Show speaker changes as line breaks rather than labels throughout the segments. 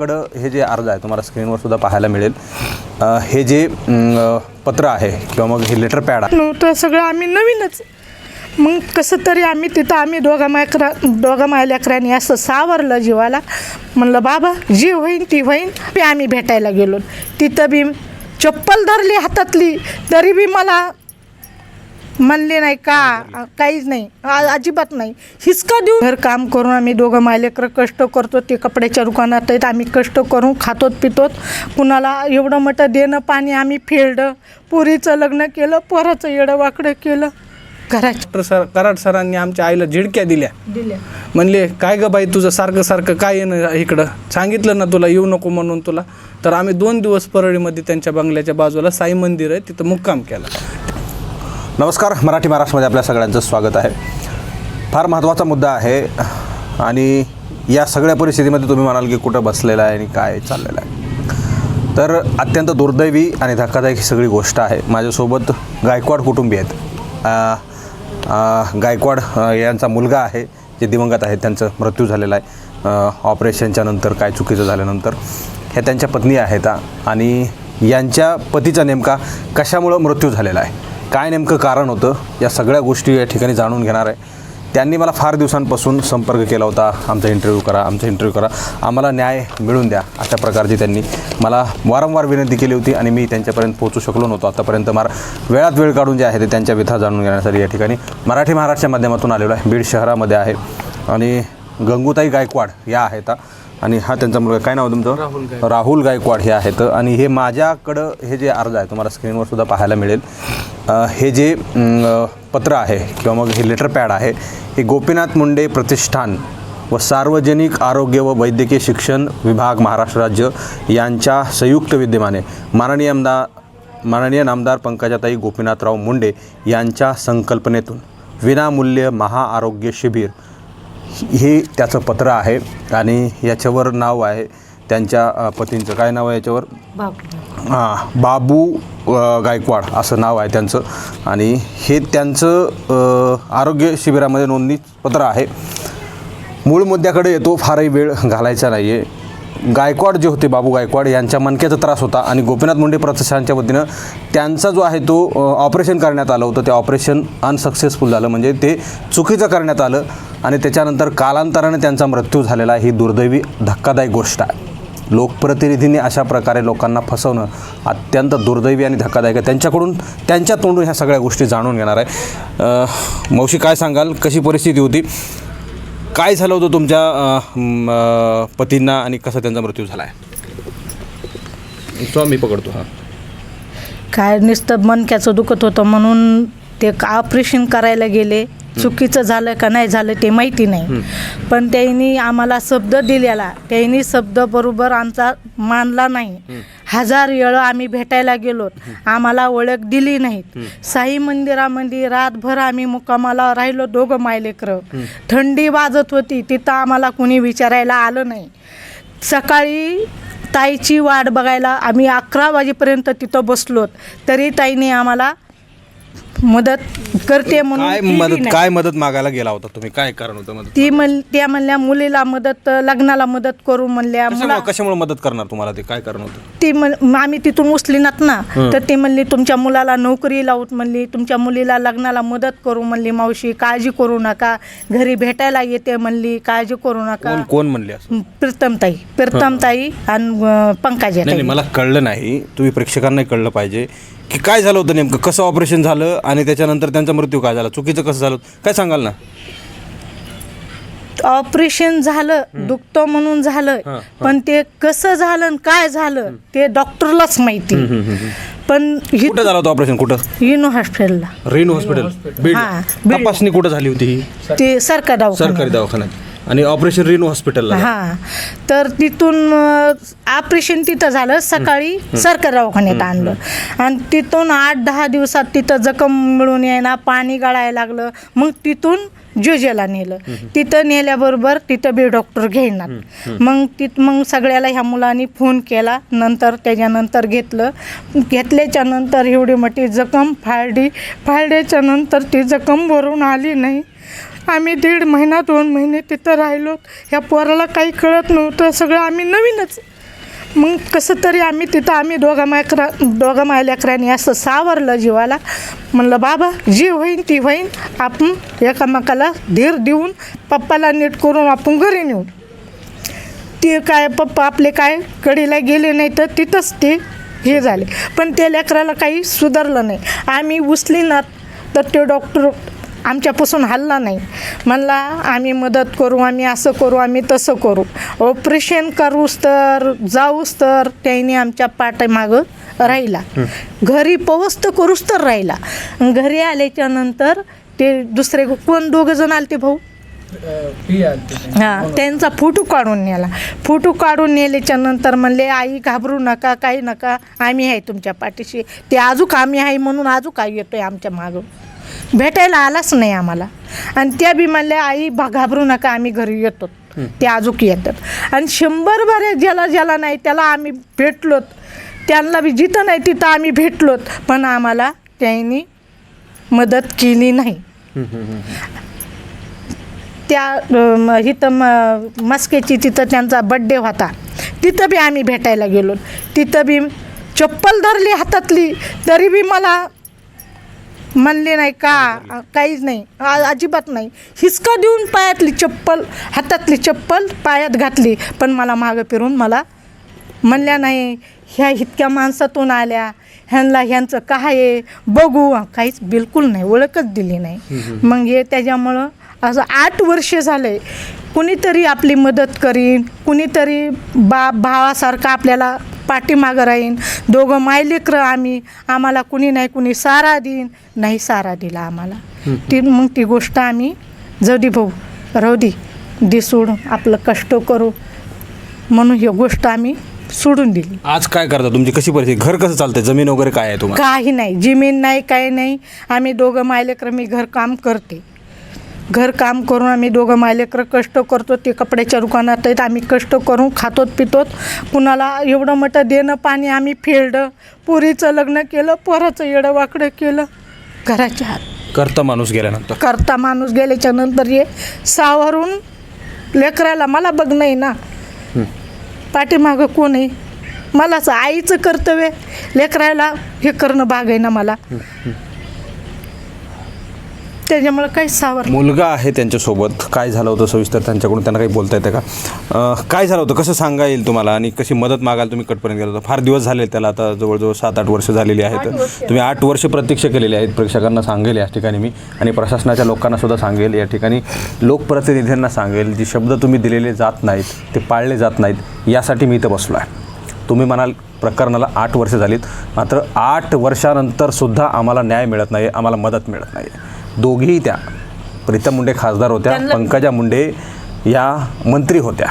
कडं हे जे अर्ज आहे तुम्हाला स्क्रीनवर सुद्धा पाहायला मिळेल. अ, हे जे पत्र आहे किंवा मग हे लेटर पॅड आहे.
नव्हतं सगळं आम्ही नवीनच. मग कसं तरी आम्ही तिथं आम्ही दोघा मायकरा दोघा मायलेकरांनी असं सावरलं जीवाला. म्हणलं बाबा जी होईन ती होईन. ते आम्ही भेटायला गेलो. तिथं बी चप्पल धरली हातातली तरी बी मला म्हणले नाही का? काहीच नाही. आ- अजिबात नाही. हिसका देऊ घर काम करून आम्ही दोघं मायलेकर कष्ट करतो ते कपड्याच्या दुकानात आहेत. आम्ही कष्ट करून खातोत पितोत. कुणाला एवढं मोठं देणं पाणी आम्ही फेडलं पुरीचं लग्न केलं पोराचं येडं वाकडं केलं. घराच्या
डॉक्टर सर कराड सरांनी आमच्या आईला झिडक्या दिल्या.
दिल्या.
म्हणले काय ग बाई तुझं सारखं सारखं काय येणं इकडं? सांगितलं ना तुला येऊ नको म्हणून तुला. तर आम्ही दोन दिवस परळीमध्ये त्यांच्या बंगल्याच्या बाजूला साई मंदिर आहे तिथं मुक्काम केला.
नमस्कार मराठी महाराष्ट्रामध्ये आपल्या सगळ्यांचं स्वागत आहे. फार महत्त्वाचा मुद्दा आहे आणि या सगळ्या परिस्थितीमध्ये तुम्ही म्हणाल की कुठं बसलेला आहे आणि काय चाललेलं आहे. तर अत्यंत दुर्दैवी आणि धक्कादायक ही सगळी गोष्ट आहे. माझ्यासोबत गायकवाड कुटुंबी आहेत. गायकवाड यांचा मुलगा आहे जे दिवंगत आहेत त्यांचं मृत्यू झालेला आहे. ऑपरेशनच्या नंतर काय चुकीचं झाल्यानंतर. ह्या त्यांच्या पत्नी आहेत आणि यांच्या पतीचा नेमका कशामुळं मृत्यू झालेला आहे? काय नेमकं कारण होतं या सगळ्या गोष्टी या ठिकाणी जाणून घेणार आहे. त्यांनी मला फार दिवसांपासून संपर्क केला होता. आमचा इंटरव्ह्यू करा आमचा इंटरव्ह्यू करा. आम्हाला न्याय मिळून द्या अशा प्रकारची त्यांनी मला वारंवार विनंती केली होती आणि मी त्यांच्यापर्यंत पोहोचू शकलो नव्हतो. आतापर्यंत मार वेळात वेळ काढून जे आहे ते त्यांच्या व्यथा जाणून घेण्यासाठी या ठिकाणी मराठी महाराष्ट्राच्या माध्यमातून आलेलो आहे. बीड शहरामध्ये आहे. आणि गंगूताई गायकवाड या आहेत. आणि हा त्यांचा मुलगा काय नाव तुमचं? राहुल गायकवाड. हे आहेत. आणि हे माझ्याकडं हे जे अर्ज आहे तुम्हाला स्क्रीनवर सुद्धा पाहायला मिळेल. अ, हे जे पत्र आहे किंवा मग हे लेटर पॅड आहे हे गोपीनाथ मुंडे प्रतिष्ठान व सार्वजनिक आरोग्य व वैद्यकीय शिक्षण विभाग महाराष्ट्र राज्य यांच्या संयुक्त विद्यमाने माननीय आमदार माननीय नामदार पंकजाताई गोपीनाथराव मुंडे यांच्या संकल्पनेतून विनामूल्य महाआरोग्य शिबिर हे त्याचं पत्र आहे आणि याच्यावर नाव आहे त्यांच्या पतींचं. काय नाव आहे याच्यावर? हां बाबू गायकवाड असं नाव आहे त्यांचं. आणि हे त्यांचं आरोग्य शिबिरामध्ये नोंदणी पत्र आहे. मूळ मुद्द्याकडे येतो फारही वेळ घालायचा नाही आहे गायकवाड जे होते बाबू गायकवाड यांच्या मनक्याचा त्रास होता आणि गोपीनाथ मुंडे प्रतिष्ठानच्या वतीनं त्यांचा जो आहे तो ऑपरेशन करण्यात आलं होतं. ते ऑपरेशन अनसक्सेसफुल झालं. म्हणजे ते चुकीचं करण्यात आलं आणि त्याच्यानंतर कालांतराने त्यांचा मृत्यू झालेला ही दुर्दैवी धक्कादायक गोष्ट आहे. लोकप्रतिनिधींनी अशा प्रकारे लोकांना फसवणं अत्यंत दुर्दैवी आणि धक्कादायक आहे. त्यांच्याकडून त्यांच्या तोंडून ह्या सगळ्या गोष्टी जाणून घेणार आहे. मावशी काय सांगाल? कशी परिस्थिती होती? काय झालं होतं तुमच्या पतींना आणि कसा त्यांचा मृत्यू झाला आहे तो मी पकडतो हां.
काय नुसतं मनक्याचं दुखत होतं म्हणून ते ऑपरेशन करायला गेले. चुकीचं झालं का नाही झालं ते माहिती नाही. पण त्यांनी आम्हाला शब्द दिलेला. त्यांनी शब्द बरोबर आमचा मानला नाही. हजार वेळा आम्ही भेटायला गेलो आम्हाला ओळख दिली नाहीत. साई मंदिरामध्ये रातभर आम्ही मुक्कामाला राहिलो दोघं मायलेकरं. थंडी वाजत होती तिथं आम्हाला कुणी विचारायला आलं नाही. सकाळी ताईची वाट बघायला आम्ही अकरा वाजेपर्यंत तिथं बसलोत. तरी ताईने आम्हाला मदत करते म्हणून
काय
केली
मदत
नाही.
काय मदत मागायला गेला होता तुम्ही? काय कारण होतं मदत?
ती म्हण त्या म्हणल्या मुलीला मदत लग्नाला मदत करू म्हणल्या मुला
कशामुळे मदत करणार तुम्हाला ते? काय कारण होतं?
ती म्हण आम्ही तिथून उचलीनात ना तर ती म्हणली तुमच्या मुलाला नोकरी लावत म्हणली तुमच्या मुलीला लग्नाला मदत करू म्हणली मावशी काळजी करू नका घरी भेटायला येते म्हणली काळजी करू नका.
कोण कोण म्हणले असं?
प्रीतमताई प्रीतमताई आणि अं, पंकजा
नाही नाही मला कळलं नाही. तुम्ही प्रेक्षकांनाही कळलं पाहिजे. की काय झालं होतं नेमकं? कसं ऑपरेशन झालं आणि त्याच्यानंतर त्यांचा मृत्यू काय झाला? चुकीचं कसं झालं? काय सांगाल ना?
ऑपरेशन झालं दुखतो म्हणून झालं. पण ते कसं झालं आणि काय झालं ते डॉक्टरलाच माहिती. पण ही
कुठं झालं होतं ऑपरेशन कुठं?
इनो हॉस्पिटलला
रेणू हॉस्पिटल बीड
हां, बीड.
तपासणी कुठं झाली होती ही?
ते सरकार
सरकारी
दवाखान्यात
दवाखान्यात. आणि ऑपरेशन रेणू हॉस्पिटलला
हा. तर तिथून ऑपरेशन तिथं झालं. सकाळी सरकार दवाखान्यात आणलं. आणि तिथून आठ दहा दिवसात तिथं जखम मिळून येणार पाणी गाळायला लागलं. मग तिथून जोजेला नेलं. तिथं नेल्याबरोबर तिथं बी डॉक्टर घेणार. मग तिथ मग सगळ्याला ह्या मुलांनी फोन केला. नंतर त्याच्यानंतर घेतलं. घेतल्याच्या नंतर एवढी मोठी जखम फाळली. फाळल्याच्या नंतर ती जखम भरून आली नाही. आम्ही दीड महिना दोन महिने तिथं राहिलो. ह्या पोराला काही कळत नव्हतं. सगळं आम्ही नवीनच. मग कसं तरी आम्ही तिथं आम्ही दोघा मायकरा दोघा मायलेकरांनी असं सावरलं जीवाला. म्हणलं बाबा जी होईन ती होईन. आपण एकामेकाला धीर देऊन पप्पाला नीट करून आपण घरी नेऊ. ते काय पप्पा आपले काय कडीला गेले नाही तर तिथंच ते हे झाले. पण त्या लेकराला काही सुधारलं नाही. आम्ही उचली ना तर ते डॉक्टर आमच्यापासून हल्ला नाही. म्हणला आम्ही मदत करू आम्ही असं करू आम्ही तसं करू. ऑपरेशन करूस तर जाऊस तर त्याने आमच्या पाठीमागं राहिला. घरी पोहोच तर करूस तर राहिला. घरी आल्याच्यानंतर ते दुसरे कोण दोघं जण आले ते. भाऊ हां त्यांचा फोटो काढून नेला. फोटो काढून नेल्याच्या नंतर म्हणले आई घाबरू नका काही नका. आम्ही आहे तुमच्या पाठीशी. ते अजूक आम्ही आहे म्हणून अजूक आई येतोय आमच्या मागं. भेटायला आलाच नाही आम्हाला. आणि त्या बी म्हणल्या आई भा घाबरू नका आम्ही घरी येतो. ते अजूक येतात. आणि शंभर बरे ज्याला ज्याला नाही त्याला आम्ही भेटलोत. त्यांना बी जिथं नाही तिथं आम्ही भेटलोत. पण आम्हाला त्यांनी मदत केली नाही. त्या इथं म मस्केची तिथं त्यांचा बड्डे होता. तिथं बी आम्ही भेटायला गेलो. तिथं बी चप्पल धरली हातातली तरी बी मला म्हणले नाही का? काहीच नाही. अजिबात नाही. हिसका देऊन पायातली चप्पल हातातली चप्पल पायात घातली. पण मला मागं फिरून मला म्हणल्या नाही ह्या इतक्या माणसातून आल्या. ह्यांना ह्यांचं काय आहे? बघू. काहीच बिलकुल नाही. ओळखच दिली नाही. मग हे त्याच्यामुळं असं आठ वर्ष झाले कुणीतरी आपली मदत करीन कुणीतरी बा भावासारखं आपल्याला पाठीमागं राहीन. दोघं मायलेकरं आम्ही आम्हाला कुणी नाही कुणी सारा देईन. नाही सारा दिला आम्हाला. ती मग ती गोष्ट आम्ही जाऊ दे भाऊ राहू दे. दे सोडून आपलं कष्ट करू. म्हणून ही गोष्ट आम्ही सोडून दिली.
आज काय करता तुमची? कशी परिस्थिती? घर कसं चालतंय? जमीन वगैरे काय आहे तुम्हाला?
काही नाही. जमीन नाही काही नाही. आम्ही दोघं मायलेकरं मी घरकाम करते. घरकाम करून आम्ही दोघं मायलेकरं कष्ट करतो ते कपड्याच्या दुकानात आहेत आम्ही कष्ट करून खातोत पितोत. कुणाला एवढं मोठं देणं पाणी आम्ही फेडलं पुरीचं लग्न केलं पोराचं येडं वाकडं केलं. घराच्या हात.
करता माणूस गेल्यानंतर.
करता माणूस गेल्याच्यानंतर हे सावरून लेकराला मला बघ नाही ना. पाठीमागं कोण आहे? मलाच आईचं कर्तव्य. लेकराला हे करणं भाग आहे ना मला. त्याच्यामुळे काही सावर
मुलगा आहे त्यांच्यासोबत. काय झालं होतं सविस्तर त्यांच्याकडून? त्यांना काही बोलता येतं का? अं, काय झालं होतं? कसं सांगा येईल तुम्हाला? आणि कशी मदत मागायला तुम्ही कटपर्यंत गेला होता? फार दिवस झाले त्याला आता जवळजवळ सात आठ वर्ष झालेली आहेत. तुम्ही आठ वर्ष प्रतीक्षा केलेली आहेत. प्रेक्षकांना सांगेल या ठिकाणी मी. आणि प्रशासनाच्या लोकांना सुद्धा सांगेल या ठिकाणी. लोकप्रतिनिधींना सांगेल जे शब्द तुम्ही दिलेले जात नाहीत ते पाळले जात नाहीत यासाठी मी इथं बसलो आहे तुम्ही म्हणाल प्रकरणाला आठ वर्ष झालीत. मात्र आठ वर्षानंतर सुद्धा आम्हाला न्याय मिळत नाही आम्हाला मदत मिळत नाही दोघीही त्या. प्रीतम मुंडे खासदार होत्या पंकजा मुंडे या मंत्री होत्या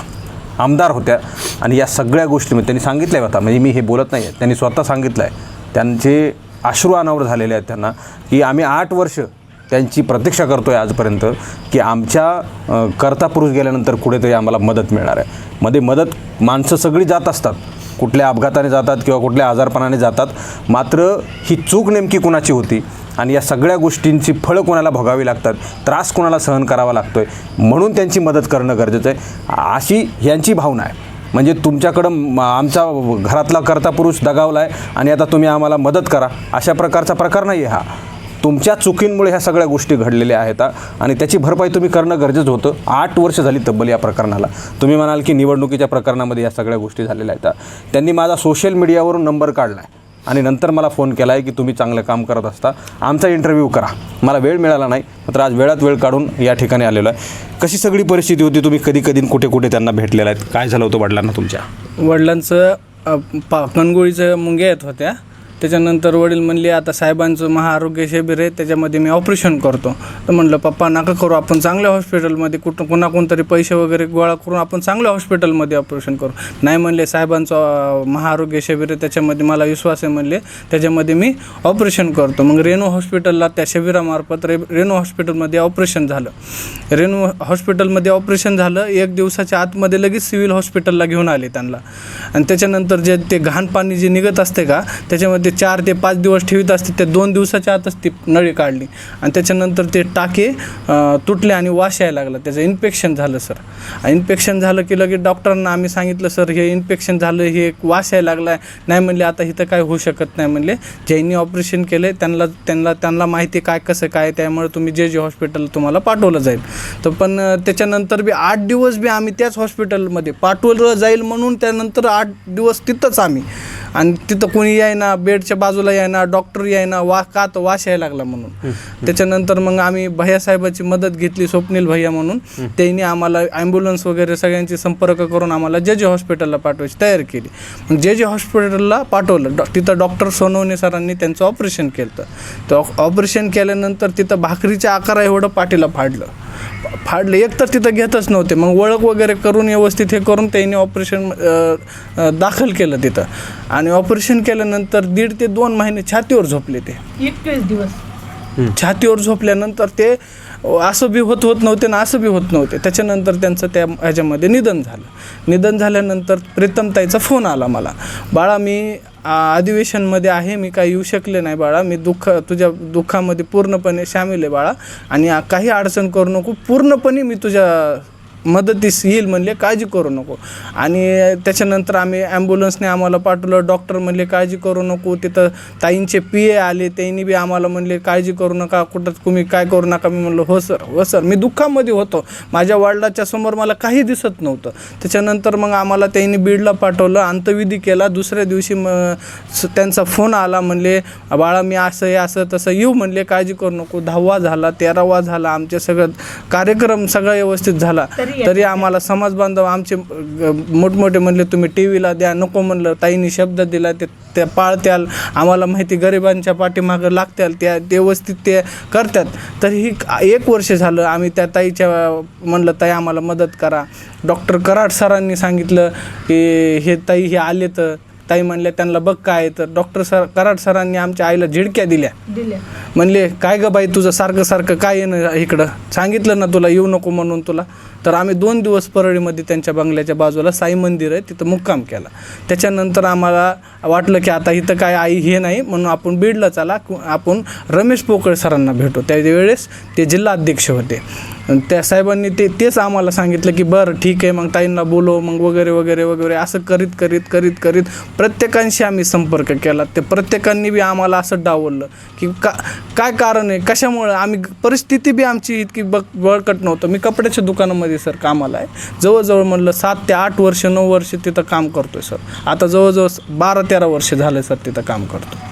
आमदार होत्या. आणि या सगळ्या गोष्टी त्यांनी सांगितल्या होता म्हणजे मी हे बोलत नाही आहे त्यांनी स्वतः सांगितलं आहे त्यांचे अश्रू अनावर झालेले आहेत त्यांना की आम्ही आठ वर्ष त्यांची प्रतीक्षा करतो आहे आजपर्यंत की आमच्या कर्ता पुरुष गेल्यानंतर कुठेतरी आम्हाला मदत मिळणार आहे. मध्ये मदत माणसं सगळी जात असतात. कुठल्या अपघाताने जातात किंवा कुठल्या आजारपणाने जातात. मात्र ही चूक नेमकी कुणाची होती? आणि या सगळ्या गोष्टींची फळं कोणाला भोगावी लागतात त्रास कोणाला सहन करावा लागतो आहे म्हणून त्यांची मदत करणं गरजेचं आहे. अशी यांची भावना आहे. म्हणजे तुमच्याकडं आमचा घरातला कर्ता पुरुष दगावला आहे आणि आता तुम्ही आम्हाला मदत करा अशा प्रकारचा प्रकार नाही आहे हा. तुमच्या चुकींमुळे ह्या सगळ्या गोष्टी घडलेल्या आहेत आणि त्याची भरपाई तुम्ही करणं गरजेचं होतं. आठ वर्ष झाली तब्बल या प्रकरणाला. तुम्ही म्हणाल की निवडणुकीच्या प्रकरणामध्ये या सगळ्या गोष्टी झालेल्या आहेत त्यांनी माझा सोशल मीडियावरून नंबर काढला आहे आणि नंतर मला फोन केला आहे की तुम्ही चांगलं काम करत असता. आमचा इंटरव्ह्यू करा. मला वेळ मिळाला नाही मात्र आज वेळात वेळ काढून या ठिकाणी आलेलो आहे. कशी सगळी परिस्थिती होती? तुम्ही कधी कधी कुठे कुठे त्यांना भेटलेला आहेत? काय झालं होतं वडिलांना तुमच्या?
वडिलांचं पा कणगोळीचं मुंग्या येत होत्या. त्याच्यानंतर वडील म्हणले आता साहेबांचं महाआरोग्य शिबिर आहे त्याच्यामध्ये मी ऑपरेशन करतो. तर म्हणलं पप्पा नका करू आपण चांगल्या हॉस्पिटलमध्ये कुठं कुणाकोण तरी पैसे वगैरे गोळा करून आपण चांगल्या हॉस्पिटलमध्ये ऑपरेशन करू. नाही म्हणले साहेबांचं महाआरोग्य शिबिर आहे त्याच्यामध्ये मला विश्वास आहे म्हणले त्याच्यामध्ये मी ऑपरेशन करतो. मग रेणू हॉस्पिटलला त्या शिबिरामार्फत रे रेणू हॉस्पिटलमध्ये ऑपरेशन झालं. रेणू हॉस्पिटलमध्ये ऑपरेशन झालं एक दिवसाच्या आतमध्ये लगेच सिव्हिल हॉस्पिटलला घेऊन आले त्यांना. आणि त्याच्यानंतर जे ते घाण पाणी जे निघत असते का त्याच्यामध्ये ते चार ते पाच दिवस ठेवीत असते त्या दोन दिवसाच्या आतच ती नळी काढली. आणि त्याच्यानंतर ते टाके तुटले आणि वास यायला लागला. त्याचं इन्फेक्शन झालं सर. इन्फेक्शन झालं की लगेच डॉक्टरांना आम्ही सांगितलं सर हे इन्फेक्शन झालं हे वास यायला लागला. आहे नाही म्हणले आता इथं काय होऊ शकत नाही म्हणले. ज्यांनी ऑपरेशन केलं त्यांना त्यांना त्यांना माहिती काय कसं काय त्यामुळे तुम्ही जे जे हॉस्पिटल तुम्हाला पाठवलं जाईल. तर पण त्याच्यानंतर बी आठ दिवस बी आम्ही त्याच हॉस्पिटलमध्ये पाठवलं जाईल म्हणून त्यानंतर आठ दिवस तिथंच आम्ही. आणि तिथं कोणी यायना बेडच्या बाजूला यायना डॉक्टर यायना वा का तर वास यायला लागला म्हणून. त्याच्यानंतर मग आम्ही भैया साहेबाची मदत घेतली स्वप्नील भैया म्हणून. त्यांनी आम्हाला ॲम्ब्युलन्स वगैरे सगळ्यांची संपर्क करून आम्हाला जे जे हॉस्पिटलला पाठवायची तयार केली. मग जे जे हॉस्पिटलला पाठवलं डॉ तिथं डॉक्टर सोनवणे सरांनी त्यांचं ऑपरेशन केलं तर ऑपरेशन केल्यानंतर तिथं भाकरीच्या आकारा एवढं पाठीला फाडलं. फाडले एक तर तिथं घेतच नव्हते. मग ओळख वगैरे करून व्यवस्थित हे करून त्यांनी ऑपरेशन दाखल केलं तिथं. आणि ऑपरेशन केल्यानंतर दीड ते दोन महिने छातीवर झोपले ते.
एकवीस दिवस.
छातीवर झोपल्यानंतर ते असं बी होत होत नव्हते ना असं बी होत नव्हते. त्याच्यानंतर त्यांचं त्या ह्याच्यामध्ये निधन झालं. निधन झाल्यानंतर प्रीतमताईचा फोन आला मला. बाळा मी अधिवेशनमध्ये आहे मी काही येऊ शकले नाही बाळा. मी दुःख तुझ्या दुःखामध्ये पूर्णपणे सामील आहे बाळा. आणि काही अडचण करू नको. पूर्णपणे मी तुझ्या मदतीस येईल म्हणले काळजी करू नको. आणि त्याच्यानंतर आम्ही ॲम्ब्युलन्सने आम्हाला पाठवलं. डॉक्टर म्हणले काळजी करू नको. तिथं ताईंचे पी ए आले. त्यांनी बी आम्हाला म्हणले काळजी करू नका. कुठं तुम्ही काय करू नका? मी म्हणलं हो सर हो सर. मी दुःखामध्ये होतो. माझ्या वडिलाच्या समोर मला काही दिसत नव्हतं. त्याच्यानंतर मग आम्हाला त्यांनी बीडला पाठवलं. अंतविधी केला. दुसऱ्या दिवशी मग स- त्यांचा फोन आला म्हणले बाळा मी असं हे असं तसं येऊ म्हणले काळजी करू नको. दहावा झाला तेरावा झाला. आमचे सगळं कार्यक्रम सगळा व्यवस्थित झाला.
तरी
तरी आम्हाला समाज बांधव आमचे मोठमोठे म्हणले तुम्ही टी व्हीला द्या नको म्हणलं ताईंनी शब्द दिला ते त्या पाळत्याल आम्हाला माहिती गरिबांच्या पाठीमागं लागत्याल त्या ते व्यवस्थित ते करतात तरीही एक वर्ष झालं आम्ही त्या ताईच्या म्हणलं ताई आम्हाला मदत करा. डॉक्टर कराड सरांनी सांगितलं की हे ताई हे आले तर. ताई म्हणल्या त्यांना बघ काय आहे तर. डॉक्टर सर कराड सरांनी आमच्या आईला झिडक्या दिल्या.
दिल्या.
म्हणले काय ग बाई तुझं सारखं सारखं काय येणं इकडं? सांगितलं ना तुला येऊ नको म्हणून तुला. तर आम्ही दोन दिवस परळीमध्ये त्यांच्या बंगल्याच्या बाजूला साई मंदिर आहे तिथं मुक्काम केला. त्याच्यानंतर आम्हाला वाटलं की आता इथं काय आई हे नाही म्हणून आपण बीडला चला कु- आपण रमेश पोकळ सरांना भेटू. त्यावेळेस ते जिल्हाध्यक्ष होते. त्या साहेबांनी ते तेच आम्हाला सांगितलं की बरं ठीक आहे मग ताईंना बोलो मग वगैरे वगैरे वगैरे असं करीत करीत करीत करीत प्रत्येकांशी आम्ही संपर्क केला. ते प्रत्येकांनी बी आम्हाला असं डावललं की का काय कारण आहे? कशामुळं? आम्ही परिस्थिती बी आमची इतकी बक बळकट नव्हतं. मी कपड्याच्या दुकानामध्ये सर कामाला आहे. जवळजवळ म्हणलं सात ते आठ वर्ष नऊ वर्ष तिथं काम करतोय सर. आता जवळजवळ बारा तेरा वर्ष झालं सर तिथं काम करतो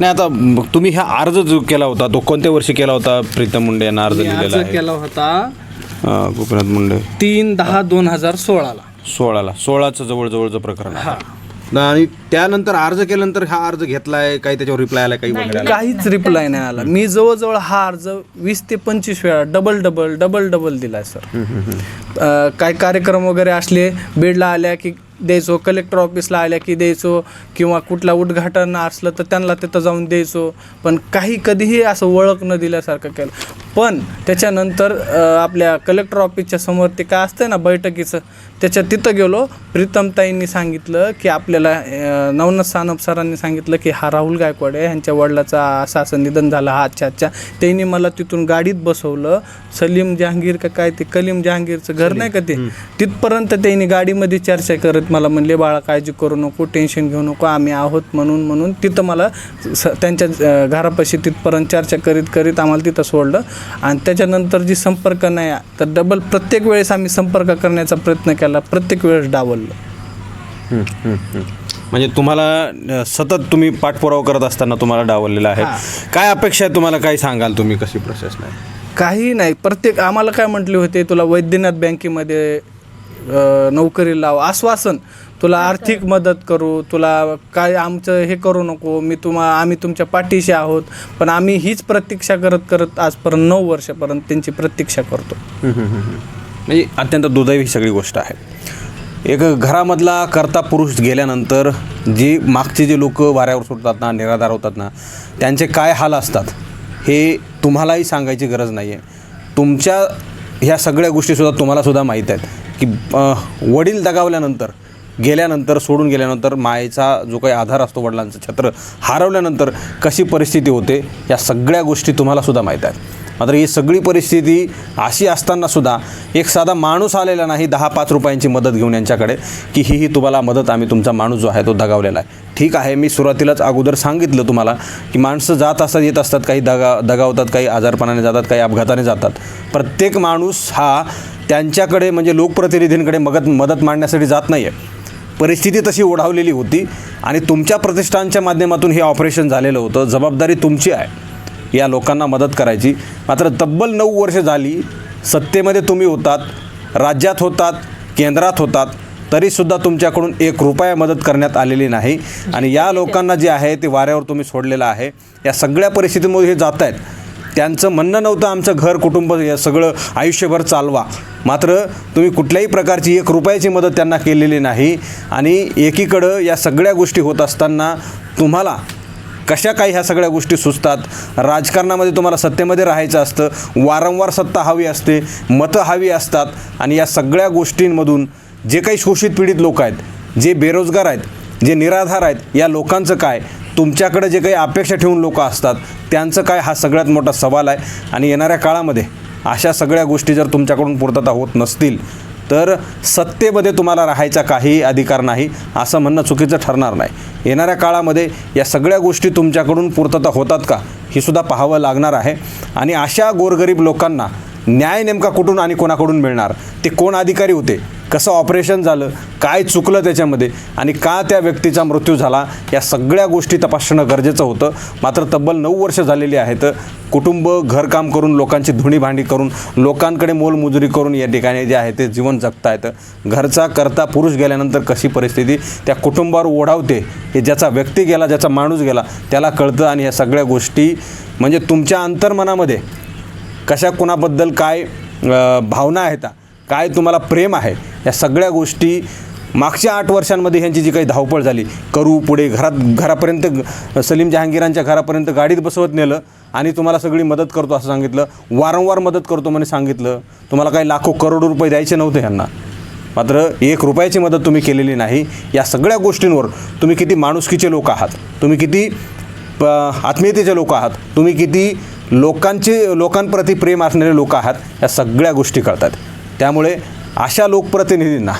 नाही आता तुम्ही हा अर्ज जो केला होता तो कोणत्या वर्षी केला होता? प्रीतम मुंडे यांना अर्ज
मी
दिलेला
अर्ज
आहे.
केला होता
अं, गोपीनाथ मुंडे.
तीन दहा दोन हजार सोळाला.
सोळाला. सोळाचं जवळजवळचं प्रकरण आहे आणि त्यानंतर अर्ज केल्यानंतर हा अर्ज घेतलाय काही त्याच्यावर रिप्लाय आला काही वगैरे आला
काहीच रिप्लाय नाही आला. मी जवळजवळ हा अर्ज वीस ते पंचवीस वेळा डबल डबल डबल डबल दिलाय सर काय कार्यक्रम वगैरे असले बीडला आल्या की द्यायचो कलेक्टर ऑफिसला आल्या की द्यायचो किंवा कुठला उद्घाटन असलं तर त्यांना तिथं जाऊन द्यायचो. पण काही कधीही असं ओळख न दिल्यासारखं केलं. पण त्याच्यानंतर अ, आपल्या कलेक्टर ऑफिसच्या समोर ते काय असतं ना बैठकीचं त्याच्यात तिथं गेलो. प्रीतमताईंनी सांगितलं की आपल्याला नवनाथ सानप सरांनी सांगितलं की हा राहुल गायकवाड आहे ह्यांच्या वडिलाचा असं असं निधन झालं हा अच्छा अच्छा त्यांनी मला तिथून गाडीत बसवलं. सलीम जहांगीर का काय ते कलीम जहांगीरचं घर नाही का ते? तिथपर्यंत त्यांनी गाडीमध्ये चर्चा करत मला म्हणले बाळा काळजी करू नको टेन्शन घेऊ नको आम्ही आहोत म्हणून म्हणून. तिथं मला स त्यांच्या घरापाशी तिथपर्यंत चर्चा करीत करीत आम्हाला तिथं सोडलं. आणि त्याच्यानंतर जी संपर्क नाही तर डबल प्रत्येक वेळेस आम्ही संपर्क करण्याचा प्रयत्न केला. प्रत्येक वेळेस डावललं.
म्हणजे तुम्हाला सतत तुम्ही पाठपुरावा करत असताना तुम्हाला डावललेला आहे. काय अपेक्षा आहे तुम्हाला? काय सांगाल तुम्ही कशी प्रोसेस नाही
काही नाही. प्रत्येक आम्हाला काय म्हटले होते तुला वैद्यनाथ बँकेमध्ये नोकरी लाव आश्वासन. तुला आर्थिक मदत करू तुला काय आमचं हे करू नको. मी तुम्हा आम्ही तुमच्या पाठीशी आहोत. पण आम्ही हीच प्रतीक्षा करत करत आजपर्यंत नऊ वर्षापर्यंत त्यांची प्रतीक्षा करतो.
म्हणजे अत्यंत दुर्दैवी ही सगळी गोष्ट आहे. एक घरामधला करता पुरुष गेल्यानंतर जी मागचे जे लोक वाऱ्यावर सुटतात ना निराधार होतात ना त्यांचे काय हाल असतात हे तुम्हालाही सांगायची गरज नाही आहे तुमच्या ह्या सगळ्या गोष्टीसुद्धा तुम्हालासुद्धा माहीत आहेत की वडील दगावल्यानंतर गेल्यानंतर सोडून गेल्यानंतर मायेचा जो काही आधार असतो वडिलांचं छत्र हरवल्यानंतर कशी परिस्थिती होते या सगळ्या गोष्टी तुम्हालासुद्धा माहीत आहेत. मात्र ही सगळी परिस्थिती अशी असतानासुद्धा एक साधा माणूस आलेला नाही दहा पाच रुपयांची मदत घेऊन यांच्याकडे की ही ही तुम्हाला मदत आम्ही तुमचा माणूस जो आहे तो दगावलेला आहे. ठीक आहे मी सुरुवातीलाच अगोदर सांगितलं तुम्हाला की माणसं जात असतात येत असतात काही दगा दगावतात काही आजारपणाने जातात काही अपघाताने जातात. प्रत्येक माणूस हा त्यांच्याकडे म्हणजे लोकप्रतिनिधींकडे मगत मदत मांडण्यासाठी जात नाही आहे परिस्थिती तशी ओढावलेली होती आणि तुमच्या प्रतिष्ठानच्या माध्यमातून हे ऑपरेशन झालेलं होतं. जबाबदारी तुमची आहे. या लोकांना मदत करायची. मात्र तब्बल नऊ वर्ष झाली सत्तेमध्ये तुम्ही होतात राज्यात होतात केंद्रात होतात तरीसुद्धा तुमच्याकडून एक रुपया मदत करण्यात आलेली नाही. आणि या लोकांना जे आहे ते वाऱ्यावर तुम्ही सोडलेलं आहे. या सगळ्या परिस्थितीमुळे हे जात आहेत. त्यांचं म्हणणं नव्हतं आमचं घर कुटुंब हे सगळं आयुष्यभर चालवा. मात्र तुम्ही कुठल्याही प्रकारची एक रुपयाची मदत त्यांना केलेली नाही आणि एकीकडं या सगळ्या गोष्टी होत असताना तुम्हाला कशा काही ह्या सगळ्या गोष्टी सुचतात? राजकारणामध्ये तुम्हाला सत्तेमध्ये राहायचं असतं वारंवार सत्ता हवी असते मतं हवी असतात आणि या सगळ्या गोष्टींमधून जे काही शोषित पीडित लोक आहेत जे बेरोजगार आहेत जे निराधार आहेत या लोकांचं काय? तुमच्याकडे जे काही अपेक्षा ठेवून लोक असतात त्यांचं काय हा सगळ्यात मोठा सवाल आहे. आणि येणाऱ्या काळामध्ये अशा सगळ्या गोष्टी जर तुमच्याकडून पूर्तता होत नसतील तर सत्तेमध्ये तुम्हाला राहायचा काही अधिकार नाही असं म्हणणं चुकीचं ठरणार नाही. येणाऱ्या काळामध्ये या सगळ्या गोष्टी तुमच्याकडून पूर्तता होतात का हे सुद्धा पाहावं लागणार आहे. आणि अशा गोरगरीब लोकांना न्याय नेमका कुठून आणि कोणाकडून मिळणार? ते कोण अधिकारी होते? कसं ऑपरेशन झालं काय चुकलं त्याच्यामध्ये आणि का त्या व्यक्तीचा मृत्यू झाला या सगळ्या गोष्टी तपासणं गरजेचं होतं. मात्र तब्बल नऊ वर्ष झालेली आहेत. कुटुंब घरकाम करून लोकांची धुणी भांडी करून लोकांकडे मोलमजुरी करून या ठिकाणी जे आहे ते जीवन जगता येतं घरचा करता पुरुष गेल्यानंतर कशी परिस्थिती? त्या कुटुंबावर ओढावते हे ज्याचा व्यक्ती गेला ज्याचा माणूस गेला त्याला कळतं आणि ह्या सगळ्या गोष्टी म्हणजे तुमच्या अंतर्मनामध्ये कशा कुणाबद्दल काय भावना आहेत काय तुम्हाला प्रेम आहे या सगळ्या गोष्टी मागच्या आठ वर्षांमध्ये ह्यांची जी काही धावपळ झाली करू पुढे घरात घरापर्यंत सलीम जहांगीरांच्या घरापर्यंत गाडीत बसवत नेलं आणि तुम्हाला सगळी मदत करतो असं सांगितलं वारंवार मदत करतो म्हणे सांगितलं तुम्हाला काही लाखो करोडो रुपये द्यायचे नव्हते ह्यांना. मात्र एक रुपयाची मदत तुम्ही केलेली नाही. या सगळ्या गोष्टींवर तुम्ही किती माणुसकीचे लोक आहात तुम्ही किती प आत्मीयतेचे लोक आहात तुम्ही किती लोकांचे लोकांप्रती प्रेम असणारे लोक आहात या सगळ्या गोष्टी कळतात. त्यामुळे अशा लोकप्रतिनिधींना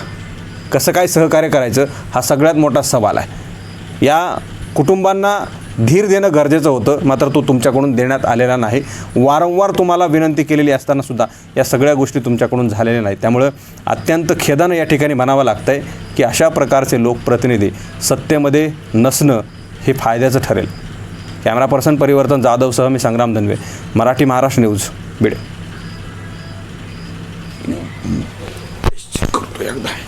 कसं काय सहकार्य करायचं हा सगळ्यात मोठा सवाल आहे. या कुटुंबांना धीर देणं गरजेचं होतं मात्र तो तुमच्याकडून देण्यात आलेला नाही. वारंवार तुम्हाला विनंती केलेली असतानासुद्धा या सगळ्या गोष्टी तुमच्याकडून झालेल्या नाहीत. त्यामुळं अत्यंत खेदानं या ठिकाणी म्हणावं लागतं आहे की अशा प्रकारचे लोकप्रतिनिधी सत्तेमध्ये नसणं हे फायद्याचं ठरेल. कॅमेरा पर्सन परिवर्तन जाधवसह मी संग्राम धनवे मराठी महाराष्ट्र न्यूज बीड. करतो एकदा